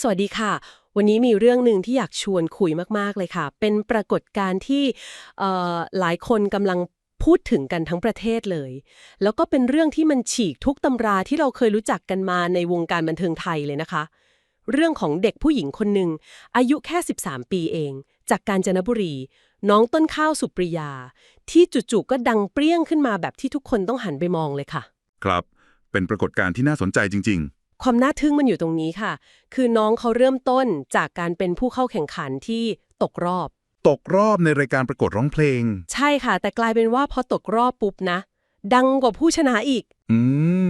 สวัสดีค่ะ วันนี้มีเรื่องหนึ่งที่อยากชวนคุยมาก ๆ เลยค่ะ เป็นปรากฏการณ์ที่เอ่อหลายคนกำลังพูดถึงกันทั้งประเทศเลย แล้วก็เป็นเรื่องที่มันฉีกทุกตำราที่เราเคยรู้จักกันมาในวงการบันเทิงไทยเลยนะคะ เรื่องของเด็กผู้หญิงคนหนึ่งอายุแค่ 13 ปีเอง จากกาญจนบุรี น้องต้นข้าวสุปริยา ที่จู่ๆก็ดังเปรี้ยงขึ้นมาแบบที่ทุกคนต้องหันไปมองเลยค่ะ ครับ เป็นปรากฏการณ์ที่น่าสนใจจริง ๆ ความน่าทึ่งมันอยู่ตรงนี้ค่ะ คือน้องเขาเริ่มต้นจากการเป็นผู้เข้าแข่งขันที่ตกรอบๆตกรอบในรายการประกวดร้องเพลง ใช่ค่ะ แต่กลายเป็นว่าพอตกรอบปุ๊บนะ ดังกว่าผู้ชนะอีก อื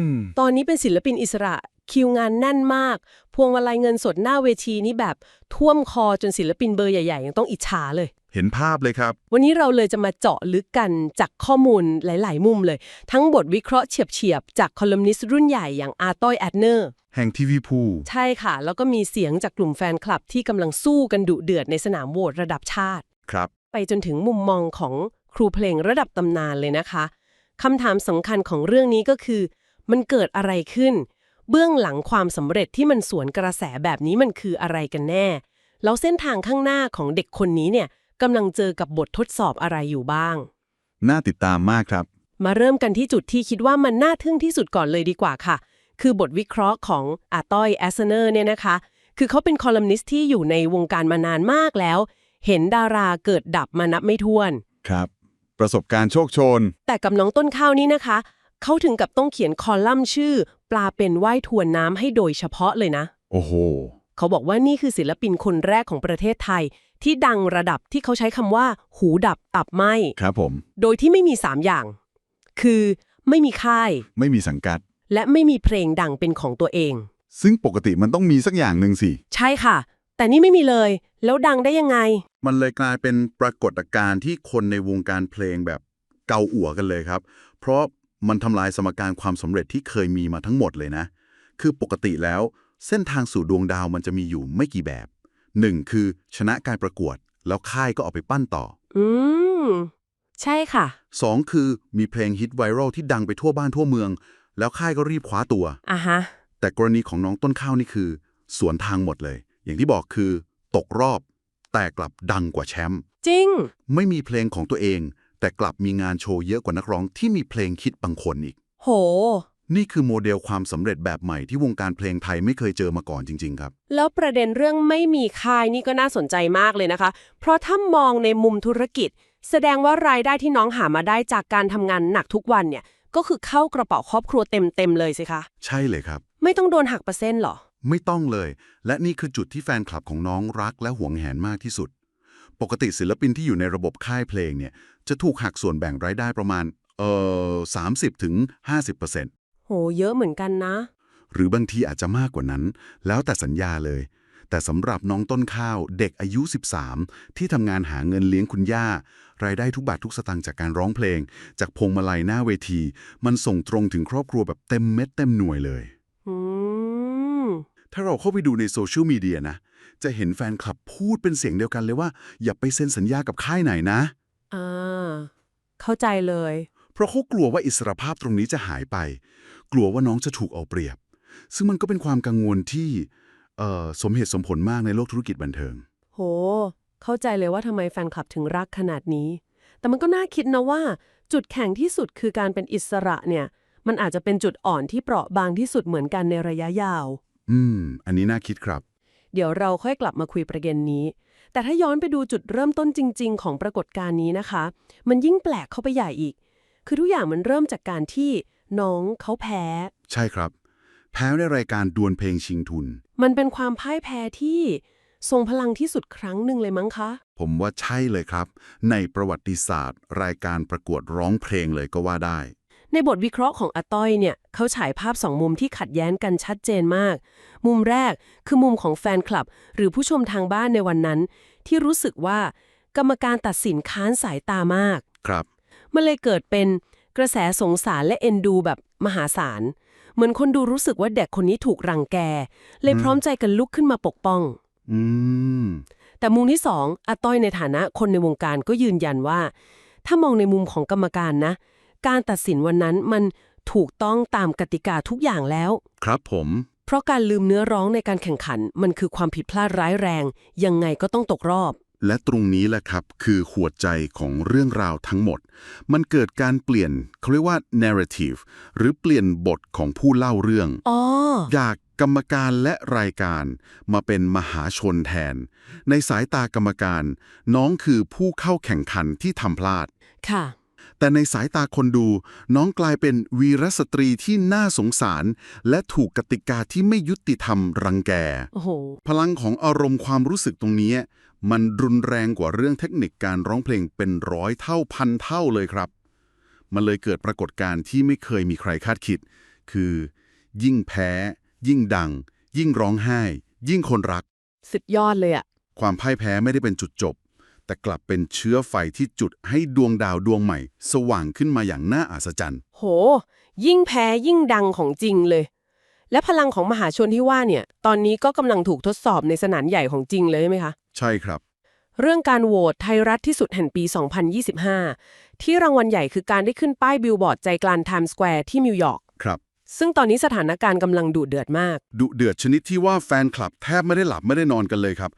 ม ตอนนี้เป็นศิลปินอิสระคิวงานแน่นมาก พวงมาลัยเงินสดหน้าเวทีนี่แบบท่วมคอจนศิลปินเบอร์ใหญ่ๆยังต้องอิจฉาเลย เห็นภาพเลยครับ วันนี้เราเลยจะมาเจาะลึกกันจากข้อมูลหลาย ๆ มุมเลย ทั้งบทวิเคราะห์เฉียบ ๆ จากคอลัมนิสต์รุ่นใหญ่อย่างอาต้อยแอดเนอร์แห่งทีวีพูใช่ค่ะ แล้วก็มีเสียงจากกลุ่มแฟนคลับที่กำลังสู้กันดุเดือดในสนามโหวตระดับชาติ ครับ ไปจนถึงมุมมองของครูเพลงระดับตำนานเลยนะคะคำถามสำคัญของเรื่องนี้ก็คือ มันเกิดอะไรขึ้น เบื้องหลังความสำเร็จที่มันสวนกระแสแบบนี้มันคืออะไรกันแน่ แล้วเส้นทางข้างหน้าของเด็กคนนี้เนี่ย กำลังเจอกับบททดสอบอะไรอยู่บ้าง น่าติดตามมากครับ มาเริ่มกันที่จุดที่คิดว่ามันน่าทึ่งที่สุดก่อนเลยดีกว่าค่ะ คือบทวิเคราะห์ของอาต้อยแอสเนอร์เนี่ยนะคะ คือเขาเป็นคอลัมนิสต์ที่อยู่ในวงการมานานมากแล้ว เห็นดาราเกิดดับมานับไม่ถ้วน ครับ ประสบการณ์โชคโชน แต่กับน้องต้นข้าวนี่นะคะ เขาถึงกับต้องเขียนคอลัมน์ชื่อ ปลาเป็นว่ายทวนน้ำให้โดยเฉพาะเลยนะ โอ้โห เขาบอกว่านี่คือศิลปินคนแรกของประเทศไทย ที่ดังระดับที่เขาใช้คำว่า หูดับตับไหมครับผม โดยที่ไม่มี 3 อย่าง คือไม่มีค่าย ไม่มีสังกัด และไม่มีเพลงดังเป็นของตัวเอง ซึ่งปกติมันต้องมีสักอย่างหนึ่งสิ ใช่ค่ะ แต่นี่ไม่มีเลย แล้วดังได้ยังไง มันเลยกลายเป็นปรากฏการณ์ที่คนในวงการเพลงแบบเกาอัวกันเลยครับ เพราะมันทำลายสมการความสำเร็จที่เคยมีมาทั้งหมดเลยนะ คือปกติแล้ว เส้นทางสู่ดวงดาวมันจะมีอยู่ไม่กี่แบบ 1. คือชนะการประกวด แล้วค่ายก็เอาไปปั้นต่อ อืม ใช่ค่ะ 2. คือมีเพลงฮิตไวรัลที่ดังไปทั่วบ้านทั่วเมือง แล้วค่ายก็รีบคว้าตัว อะฮะ แต่กรณีของน้องต้นข้าวนี่คือ สวนทางหมดเลย อย่างที่บอกคือ ตกรอบ แต่กลับดังกว่าแชมป์จริง ไม่มีเพลงของตัวเอง แต่กลับมีงานโชว์เยอะกว่านักร้องที่มีเพลงคิดบางคนอีก โห นี่คือโมเดลความสำเร็จแบบใหม่ที่วงการเพลงไทยไม่เคยเจอมาก่อนจริง ๆ ครับ แล้วประเด็นเรื่องไม่มีค่ายนี่ก็น่าสนใจมากเลยนะคะ เพราะถ้ามองในมุมธุรกิจ แสดงว่ารายได้ที่น้องหามาได้จากการทำงานหนักทุกวันเนี่ย ก็คือเข้ากระเป๋าครอบครัวเต็มๆเลยสิคะ ใช่เลยครับ ไม่ต้องโดนหักเปอร์เซ็นต์หรอ ไม่ต้องเลย และนี่คือจุดที่แฟนคลับของน้องรักและหวงแหนมากที่สุด ปกติศิลปินที่อยู่ในระบบค่ายเพลงเนี่ยจะถูกหักส่วนแบ่งรายได้ประมาณเอ่อ30ถึง50% โห เยอะเหมือนกันนะ หรือบางทีอาจจะมากกว่านั้น แล้วแต่สัญญาเลย แต่สำหรับน้องต้นข้าวเด็กอายุ 13 ที่ทำงานหาเงินเลี้ยงคุณย่า รายได้ทุกบาททุกสตางค์จากการร้องเพลง จากพวงมาลัยหน้าเวที มันส่งตรงถึงครอบครัวแบบเต็มเม็ดเต็มหน่วยเลยอืมถ้าเราเข้าไปดูในโซเชียลมีเดียนะ จะเห็นแฟนคลับพูดเป็นเสียงเดียวกันเลยว่า อย่าไปเซ็นสัญญากับค่ายไหนนะอ่าเข้าใจเลย เพราะเขากลัวว่าอิสรภาพตรงนี้จะหายไป กลัวว่าน้องจะถูกเอาเปรียบ ซึ่งมันก็เป็นความกังวลที่เอ่อสมเหตุสมผลมากในโลกธุรกิจบันเทิง โห เข้าใจเลยว่าทำไมแฟนคลับถึงรักขนาดนี้ แต่มันก็น่าคิดนะว่า จุดแข็งที่สุดคือการเป็นอิสระเนี่ย มันอาจจะเป็นจุดอ่อนที่เปราะบางที่สุดเหมือนกันในระยะยาว อืม อันนี้น่าคิดครับ เดี๋ยวเราค่อยกลับมาคุยประเด็นนี้ แต่ถ้าย้อนไปดูจุดเริ่มต้นจริง ๆ ของปรากฏการณ์นี้นะคะ มันยิ่งแปลกเข้าไปใหญ่อีก คือทุกอย่างมันเริ่มจากการที่ น้องเขาแพ้ ใช่ครับ แพ้ในรายการดวลเพลงชิงทุน มันเป็นความพ่ายแพ้ที่ทรงพลังที่สุดครั้งหนึ่งเลยมั้งคะ ผมว่าใช่เลยครับ ในประวัติศาสตร์ รายการประกวดร้องเพลงเลยก็ว่าได้ ในบทวิเคราะห์ของอาต้อยเนี่ยเขาฉายภาพสองมุมที่ขัดแย้งกันชัดเจนมาก มุมแรกคือมุมของแฟนคลับ หรือผู้ชมทางบ้านในวันนั้น ที่รู้สึกว่า กรรมการตัดสินค้านสายตามาก ครับ มันเลยเกิดเป็น กระแสสงสารและเอ็นดูแบบมหาศาล เหมือนคนดูรู้สึกว่าเด็กคนนี้ถูกรังแก เลยพร้อมใจกันลุกขึ้นมาปกป้อง อืม แต่มุมที่สองอาต้อยในฐานะคนในวงการก็ยืนยันว่า ถ้ามองในมุมของกรรมการนะ การตัดสินวันนั้นมันถูกต้องตามกติกาทุกอย่างแล้ว ครับผม เพราะการลืมเนื้อร้องในการแข่งขัน มันคือความผิดพลาดร้ายแรง ยังไงก็ต้องตกรอบ และตรงนี้แหละครับคือหัวใจของเรื่องราวทั้งหมด มันเกิดการเปลี่ยนเขาเรียกว่า narrative หรือเปลี่ยนบทของผู้เล่าเรื่องอ๋อจากกรรมการและรายการ มาเป็นมหาชนแทน ในสายตากรรมการ น้องคือผู้เข้าแข่งขันที่ทำพลาด ค่ะ แต่ในสายตาคนดู น้องกลายเป็นวีรสตรีที่น่าสงสาร และถูกกติกาที่ไม่ยุติธรรมรังแกโอ้โหพลังของอารมณ์ความรู้สึกตรงนี้ มันรุนแรงกว่าเรื่องเทคนิคการร้องเพลงเป็นร้อยเท่าพันเท่าเลยครับ มันเลยเกิดปรากฏการณ์ที่ไม่เคยมีใครคาดคิด คือ ยิ่งแพ้ ยิ่งดัง ยิ่งร้องไห้ ยิ่งคนรัก สุดยอดเลยอะความพ่ายแพ้ไม่ได้เป็นจุดจบ แต่กลับเป็นเชื้อไฟที่จุดให้ดวงดาวดวงใหม่ สว่างขึ้นมาอย่างน่าอัศจรรย์ โห ยิ่งแพ้ยิ่งดังของจริงเลย และพลังของมหาชนที่ว่าเนี่ย ตอนนี้ก็กำลังถูกทดสอบในสนามใหญ่ของจริงเลยใช่ไหมคะ ใช่ครับ เรื่องการโหวตไทยรัฐที่สุดแห่งปี 2025 ที่รางวัลใหญ่คือการได้ขึ้นป้ายบิลบอร์ดใจกลางไทม์สแควร์ที่นิวยอร์กครับ ซึ่งตอนนี้สถานการณ์กำลังดุเดือดมาก ดุเดือดชนิดที่ว่าแฟนคลับแทบไม่ได้หลับไม่ได้นอนกันเลยครับ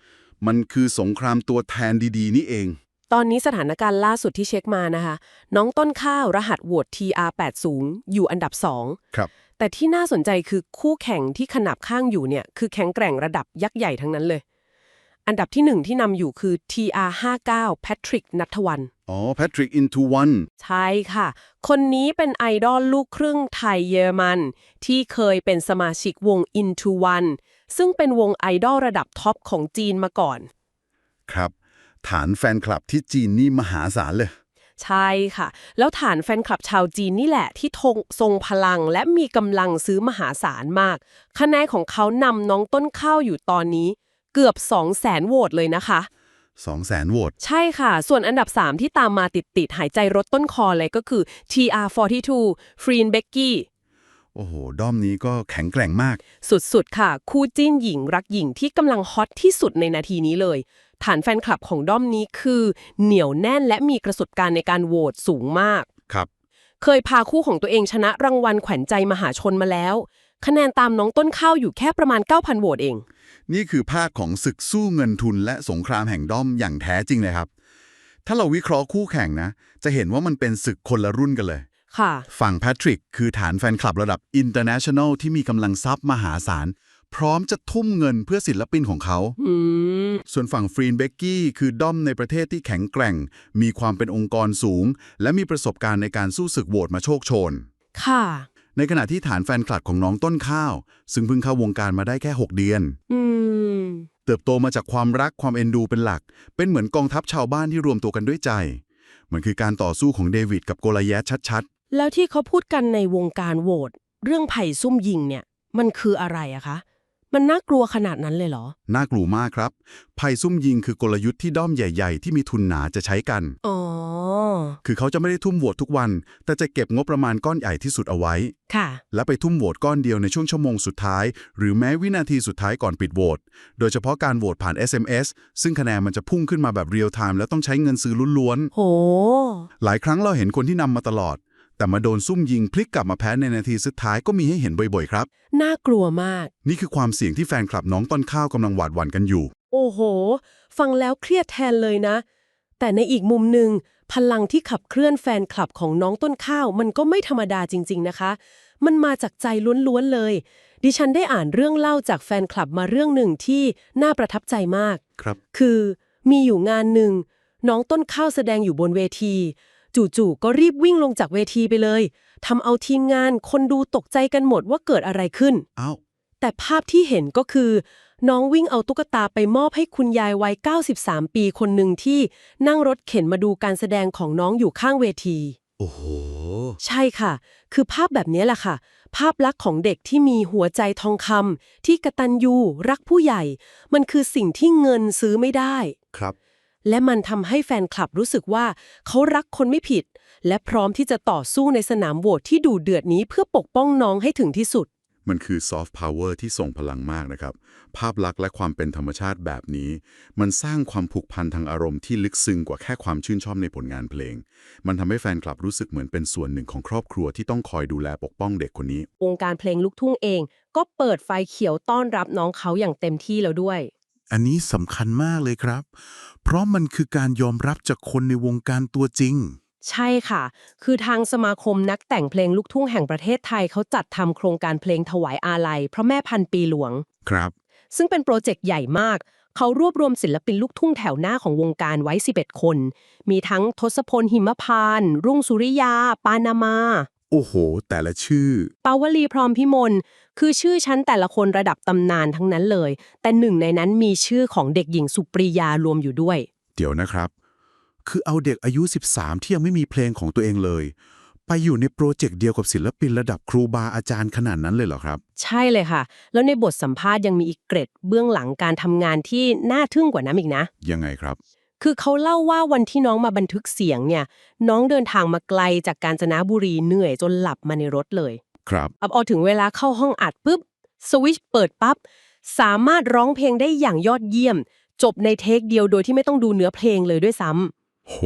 มันคือสงครามตัวแทนดีๆ นี่เอง ตอนนี้สถานการณ์ล่าสุดที่เช็คมานะคะ น้องต้นข้าวรหัสโหวต TR80 อยู่อันดับ2ครับ แต่ที่น่าสนใจคือคู่แข่งที่ขนับข้างอยู่เนี่ยคือแข็งแกร่งระดับยักษ์ใหญ่ทั้งนั้นเลย อันดับที่หนึ่งที่นำอยู่คือ TR59 แพทริกนัทวัน อ๋อ Patrick into one ใช่ค่ะ คนนี้เป็นไอดอลลูกครึ่งไทยเยอรมัน ที่เคยเป็นสมาชิกวง Into One ซึ่งเป็นวงไอดอลระดับท็อปของจีนมาก่อน ครับ ฐานแฟนคลับที่จีนนี่มหาศาลเลย ใช่ค่ะ แล้วฐานแฟนคลับชาวจีนนี่แหละที่ทงทรงพลังและมีกำลังซื้อมหาศาลมาก คะแนนของเขานำน้องต้นข้าวอยู่ตอนนี้เกือบ 2 0 0แสนโหวตเลยนะคะ 2 0 0แสนโหวต ใช่ค่ะ ส่วนอันดับ 3 ที่ตามมาติดติด ๆ หายใจรถต้นคอเลยก็คือ TR42 ฟรีนเบกกี้โอ้โห ด้อมนี้ก็แข็งแกร่งมาก สุด ๆ ค่ะ คู่จิ้นหญิงรักหญิงที่กำลังฮอตที่สุดในนาทีนี้เลย ฐานแฟนคลับของด้อมนี้คือ เหนียวแน่นและมีประสบการณ์ในการโหวตสูงมาก ครับ เคยพาคู่ของตัวเองชนะรางวัลแขวัญใจมหาชนมาแล้ว คะแนนตามน้องต้นข้าวอยู่แค่ประมาณ 9,000โหวตเอง นี่คือภาคของศึกสู้เงินทุนและสงครามแห่งด้อมอย่างแท้จริงเลยครับ ถ้าเราวิเคราะห์คู่แข่งนะ จะเห็นว่ามันเป็นศึกคนละรุ่นกันเลย ค่ะ ฝั่งแพทริกคือฐานแฟนคลับระดับ international ที่มีกำลังทรัพย์มหาศาล พร้อมจะทุ่มเงินเพื่อศิลปินของเขา อืม ส่วนฝั่งฟรีนเบกกี้คือด้อมในประเทศที่แข็งแกร่ง มีความเป็นองค์กรสูง และมีประสบการณ์ในการสู้ศึกโหวตมาโชคโชน ค่ะ ในขณะที่ฐานแฟนคลับของน้องต้นข้าว ซึ่งเพิ่งเข้าวงการมาได้แค่ 6 เดือน อืม เติบโตมาจากความรักความเอ็นดูเป็นหลัก เป็นเหมือนกองทัพชาวบ้านที่รวมตัวกันด้วยใจ มันคือการต่อสู้ของเดวิดกับโกลแยตชัดแล้วที่เขาพูดกันในวงการโหวตเรื่องไผ่ซุ่มยิงเนี่ย มันคืออะไรอะคะ มันน่ากลัวขนาดนั้นเลยเหรอๆน่ากลัวมากครับไพ่ซุ่มยิงคือกลยุทธ์ที่ด้อมใหญ่ ๆ ที่มีทุนหนาจะใช้กัน อ๋อ คือเขาจะไม่ได้ทุ่มโหวตทุกวัน แต่จะเก็บงบประมาณก้อนใหญ่ที่สุดเอาไว้ ค่ะ และไปทุ่มโหวตก้อนเดียวในช่วงชั่วโมงสุดท้าย หรือแม้วินาทีสุดท้ายก่อนปิดโหวต โดยเฉพาะการโหวตผ่าน SMS ซึ่งคะแนนมันจะพุ่งขึ้นมาแบบเรียลไทม์แล้วต้องใช้เงินซื้อล้วนโหๆหลายครั้งเราเห็นคนที่นำมาตลอด แต่มาโดนซุ่มยิงพลิกกลับมาแพ้ในนาทีสุดท้ายก็มีให้เห็นบ่อยๆครับ น่ากลัวมาก นี่คือความเสี่ยงที่แฟนคลับน้องต้นข้าวกำลังหวาดหวั่นกันอยู่ โอ้โห ฟังแล้วเครียดแทนเลยนะ แต่ในอีกมุมหนึ่งพลังที่ขับเคลื่อนแฟนคลับของน้องต้นข้าว มันก็ไม่ธรรมดาจริง ๆนะคะ มันมาจากใจล้วนๆเลย ดิฉันได้อ่านเรื่องเล่าจากแฟนคลับมาเรื่องหนึ่งที่น่าประทับใจมาก ครับ คือมีอยู่งานหนึ่งน้องต้นข้าวแสดงอยู่บนเวที จู่ๆก็รีบวิ่งลงจากเวทีไปเลยทำเอาทีมงานคนดูตกใจกันหมดว่าเกิดอะไรขึ้นเอ้าแต่ภาพที่เห็นก็คือ น้องวิ่งเอาตุ๊กตาไปมอบให้คุณยายวัย 93 ปีคนหนึ่งที่นั่งรถเข็นมาดูการแสดงของน้องอยู่ข้างเวที โอ้โห ใช่ค่ะ คือภาพแบบนี้แหละค่ะ ภาพลักษณ์ของเด็กที่มีหัวใจทองคำที่กตัญญูรักผู้ใหญ่ มันคือสิ่งที่เงินซื้อไม่ได้ ครับ และมันทำให้แฟนคลับรู้สึกว่าเขารักคนไม่ผิด และพร้อมที่จะต่อสู้ในสนามโหวตที่ดูเดือดนี้เพื่อปกป้องน้องให้ถึงที่สุด มันคือซอฟต์พาวเวอร์ที่ส่งพลังมากนะครับ ภาพลักษณ์และความเป็นธรรมชาติแบบนี้ มันสร้างความผูกพันทางอารมณ์ที่ลึกซึ้งกว่าแค่ความชื่นชอบในผลงานเพลง มันทำให้แฟนคลับรู้สึกเหมือนเป็นส่วนหนึ่งของครอบครัวที่ต้องคอยดูแลปกป้องเด็กคนนี้ วงการเพลงลูกทุ่งเอง ก็เปิดไฟเขียวต้อนรับน้องเขาอย่างเต็มที่แล้วด้วย อันนี้สำคัญมากเลยครับ เพราะมันคือการยอมรับจากคนในวงการตัวจริง ใช่ค่ะ คือทางสมาคมนักแต่งเพลงลูกทุ่งแห่งประเทศไทยเขาจัดทำโครงการเพลงถวายอาลัยพระแม่พันปีหลวง ครับ ซึ่งเป็นโปรเจกต์ใหญ่มาก เขารวบรวมศิลปินลูกทุ่งแถวหน้าของวงการไว้ 11 คน มีทั้งทศพลหิมพานต์รุ่งสุริยา ปานามา โอ้โห แต่ละชื่อ ปาวลีพร้อมพิมล คือชื่อชั้นแต่ละคนระดับตำนานทั้งนั้นเลย แต่หนึ่งในนั้นมีชื่อของเด็กหญิงสุปรียารวมอยู่ด้วย เดี๋ยวนะครับ คือเอาเด็กอายุ 13 ที่ยังไม่มีเพลงของตัวเองเลย ไปอยู่ในโปรเจกต์เดียวกับศิลปินระดับครูบาอาจารย์ขนาดนั้นเลยเหรอครับ ใช่เลยค่ะ แล้วในบทสัมภาษณ์ยังมีอีกเกร็ดเบื้องหลังการทำงานที่น่าทึ่งกว่านั้นอีกนะ ยังไงครับ คือเขาเล่าว่าวันที่น้องมาบันทึกเสียงเนี่ย น้องเดินทางมาไกลจากกาญจนบุรีเหนื่อยจนหลับมาในรถเลย ครับเอาพอถึงเวลาเข้าห้องอัดปุ๊บสวิตช์เปิดปั๊บสามารถร้องเพลงได้อย่างยอดเยี่ยม จบในเทคเดียวโดยที่ไม่ต้องดูเนื้อเพลงเลยด้วยซ้ำโห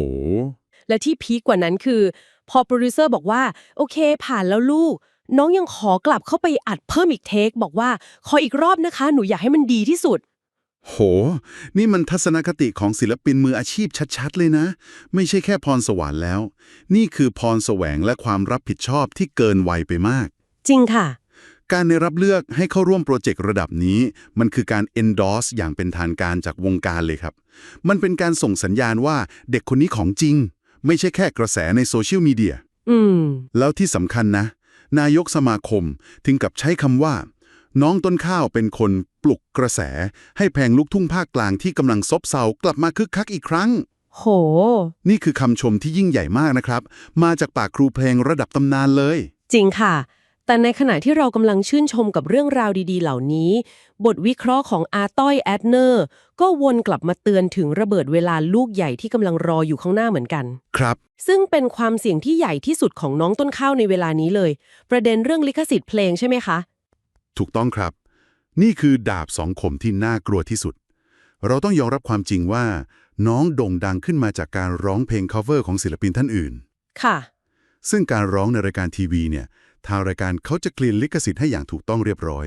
และที่พีคกว่านั้นคือ พอโปรดิวเซอร์บอกว่า โอเค ผ่านแล้วลูก น้องยังขอกลับเข้าไปอัดเพิ่มอีกเทค บอกว่า ขออีกรอบนะคะ หนูอยากให้มันดีที่สุด โห นี่มันทัศนคติของศิลปินมืออาชีพชัดๆ เลยนะ ไม่ใช่แค่พรสวรรค์แล้ว นี่คือพรแสวงและความรับผิดชอบที่เกินวัยไปมาก จริงค่ะ การได้รับเลือกให้เข้าร่วมโปรเจกต์ระดับนี้ มันคือการ endorse อย่างเป็นทางการจากวงการเลยครับ มันเป็นการส่งสัญญาณว่าเด็กคนนี้ของจริง ไม่ใช่แค่กระแสในโซเชียลมีเดียอืม แล้วที่สำคัญนะ นายกสมาคมถึงกับใช้คำว่า น้องต้นข้าวเป็นคนปลุกกระแส ให้เพลงลูกทุ่งภาคกลางที่กำลังซบเซากลับมาคึกคักอีกครั้ง โห นี่คือคำชมที่ยิ่งใหญ่มากนะครับ มาจากปากครูเพลงระดับตำนานเลย จริงค่ะ แต่ในขณะที่เรากำลังชื่นชมกับเรื่องราวดี ๆ เหล่านี้ บทวิเคราะห์ของอาต้อยแอดเนอร์ ก็วนกลับมาเตือนถึงระเบิดเวลาลูกใหญ่ที่กำลังรออยู่ข้างหน้าเหมือนกัน ครับ ซึ่งเป็นความเสี่ยงที่ใหญ่ที่สุดของน้องต้นข้าวในเวลานี้เลย ประเด็นเรื่องลิขสิทธิ์เพลงใช่ไหมคะ ถูกต้องครับ นี่คือดาบสองคมที่น่ากลัวที่สุด เราต้องยอมรับความจริงว่า น้องโด่งดังขึ้นมาจากการร้องเพลง cover ของศิลปินท่านอื่น ค่ะ ซึ่งการร้องในรายการทีวีเนี่ย ทางรายการเขาจะเคลียร์ลิขสิทธิ์ให้อย่างถูกต้องเรียบร้อย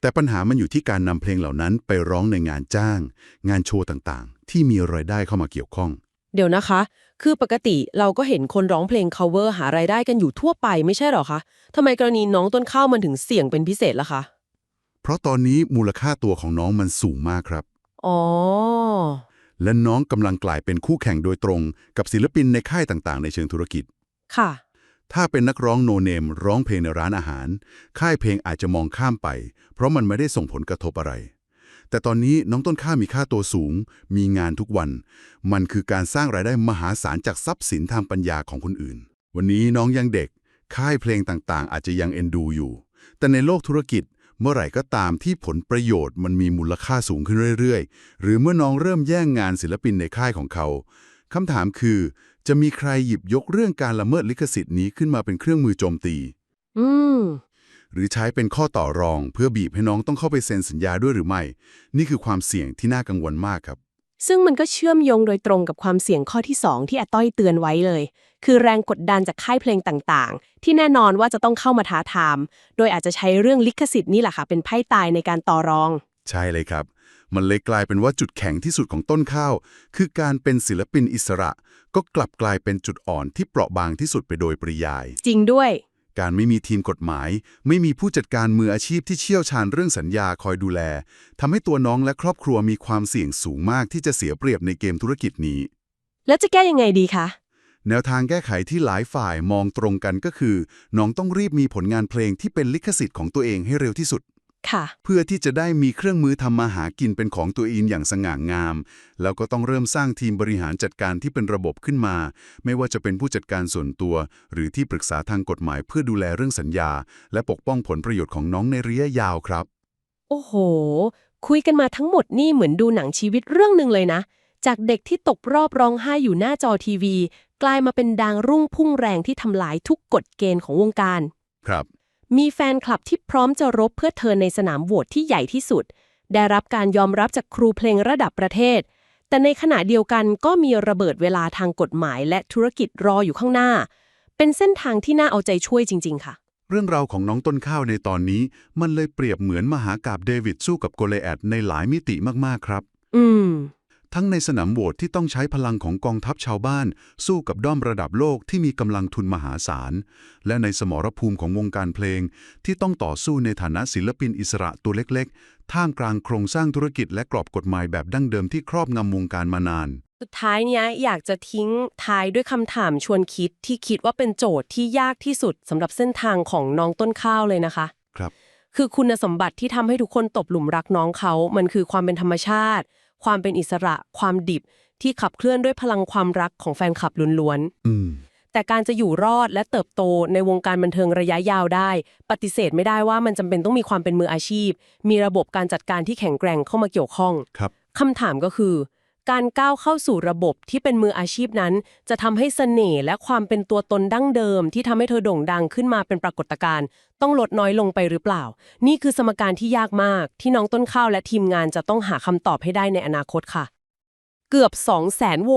แต่ปัญหามันอยู่ที่การนำเพลงเหล่านั้นไปร้องในงานจ้าง งานโชว์ต่างๆ ที่มีรายได้เข้ามาเกี่ยวข้อง เดี๋ยวนะคะ คือปกติเราก็เห็นคนร้องเพลง cover หารายได้กันอยู่ทั่วไปไม่ใช่เหรอคะทำไมกรณีน้องต้นข้าวมันถึงเสี่ยงเป็นพิเศษล่ะคะ เพราะตอนนี้มูลค่าตัวของน้องมันสูงมากครับ อ๋อ และน้องกำลังกลายเป็นคู่แข่งโดยตรง กับศิลปินในค่ายต่างๆ ในเชิงธุรกิจ ค่ะ ถ้าเป็นนักร้องโนเนมร้องเพลงในร้านอาหาร ค่ายเพลงอาจจะมองข้ามไป เพราะมันไม่ได้ส่งผลกระทบอะไร แต่ตอนนี้น้องต้นข้ามีค่าตัวสูง มีงานทุกวัน มันคือการสร้างรายได้มหาศาลจากทรัพย์สินทางปัญญาของคนอื่น วันนี้น้องยังเด็ก ค่ายเพลงต่างๆ อาจจะยังเอ็นดูอยู่ แต่ในโลกธุรกิจเมื่อไหร่ก็ตามที่ผลประโยชน์มันมีมูลค่าสูงขึ้นเรื่อยๆ หรือเมื่อน้องเริ่มแย่งงานศิลปินในค่ายของเขาคำถามคือ จะมีใครหยิบยกเรื่องการละเมิดลิขสิทธิ์นี้ขึ้นมาเป็นเครื่องมือโจมตี อืม หรือใช้เป็นข้อต่อรองเพื่อบีบให้น้องต้องเข้าไปเซ็นสัญญาด้วยหรือไม่ นี่คือความเสี่ยงที่น่ากังวลมากครับ ซึ่งมันก็เชื่อมโยงโดยตรงกับความเสี่ยงข้อที่ 2 ที่อาต้อยเตือนไว้เลย คือแรงกดดันจากค่ายเพลงต่างๆ ที่แน่นอนว่าจะต้องเข้ามาท้าทาม โดยอาจจะใช้เรื่องลิขสิทธิ์นี่แหละค่ะเป็นไพ่ตายในการต่อรอง ใช่เลยครับ มันเลยกลายเป็นว่าจุดแข็งที่สุดของต้นข้าว คือการเป็นศิลปินอิสระ ก็กลับกลายเป็นจุดอ่อนที่เปราะบางที่สุดไปโดยปริยาย จริงด้วย การไม่มีทีมกฎหมาย ไม่มีผู้จัดการมืออาชีพที่เชี่ยวชาญเรื่องสัญญาคอยดูแลทำให้ตัวน้องและครอบครัวมีความเสี่ยงสูงมากที่จะเสียเปรียบในเกมธุรกิจนี้ แล้วจะแก้ยังไงดีคะ แนวทางแก้ไขที่หลายฝ่ายมองตรงกันก็คือ น้องต้องรีบมีผลงานเพลงที่เป็นลิขสิทธิ์ของตัวเองให้เร็วที่สุด ค่ะ เพื่อที่จะได้มีเครื่องมือทำมาหากินเป็นของตัวเองอย่างสง่างาม แล้วก็ต้องเริ่มสร้างทีมบริหารจัดการที่เป็นระบบขึ้นมา ไม่ว่าจะเป็นผู้จัดการส่วนตัว หรือที่ปรึกษาทางกฎหมายเพื่อดูแลเรื่องสัญญา และปกป้องผลประโยชน์ของน้องในระยะยาวครับ โอ้โห คุยกันมาทั้งหมดนี่เหมือนดูหนังชีวิตเรื่องหนึ่งเลยนะ จากเด็กที่ตกรอบร้องไห้อยู่หน้าจอทีวี กลายมาเป็นดางรุ่งพุ่งแรงที่ทำลายทุกกฎเกณฑ์ของวงการ ครับ มีแฟนคลับที่พร้อมจะรบเพื่อเธอในสนามโหวตที่ใหญ่ที่สุด ได้รับการยอมรับจากครูเพลงระดับประเทศ แต่ในขณะเดียวกันก็มีระเบิดเวลาทางกฎหมายและธุรกิจรออยู่ข้างหน้า เป็นเส้นทางที่น่าเอาใจช่วยจริง ๆ ค่ะ เรื่องราวของน้องต้นข้าวในตอนนี้ มันเลยเปรียบเหมือนมหากาบเดวิดสู้กับโกเลแอดในหลายมิติมากๆครับ อืม ทั้งในสนามโหวตที่ต้องใช้พลังของกองทัพชาวบ้าน สู้กับด้อมระดับโลกที่มีกำลังทุนมหาศาล และในสมรภูมิของวงการเพลง ที่ต้องต่อสู้ในฐานะศิลปินอิสระตัวเล็กๆ ท่ามกลางโครงสร้างธุรกิจและกรอบกฎหมายแบบดั้งเดิมที่ครอบงำวงการมานาน สุดท้ายเนี้ยอยากจะทิ้งท้ายด้วยคำถามชวนคิดที่คิดว่าเป็นโจทย์ที่ยากที่สุดสำหรับเส้นทางของน้องต้นข้าวเลยนะคะครับ คือคุณสมบัติที่ทำให้ทุกคนตบหลุมรักน้องเขา มันคือความเป็นธรรมชาติ ความเป็นอิสระ ความดิบที่ขับเคลื่อนด้วยพลังความรักของแฟนคลับล้วนๆแต่การจะอยู่รอดและเติบโตในวงการบันเทิงระยะยาวได้ ปฏิเสธไม่ได้ว่ามันจำเป็นต้องมีความเป็นมืออาชีพ มีระบบการจัดการที่แข็งแกร่งเข้ามาเกี่ยวข้องครับคำถามก็คือ การก้าวเข้าสู่ระบบที่เป็นมืออาชีพนั้น จะทำให้เสน่ห์และความเป็นตัวตนดั้งเดิม ที่ทำให้เธอโด่งดังขึ้นมาเป็นปรากฏการณ์ต้องลดน้อยลงไปหรือเปล่า นี่คือสมการที่ยากมาก ที่น้องต้นข้าวและทีมงานจะต้องหาคำตอบให้ได้ในอนาคตค่ะ เกือบ 2 0 0 0 0 0โหวต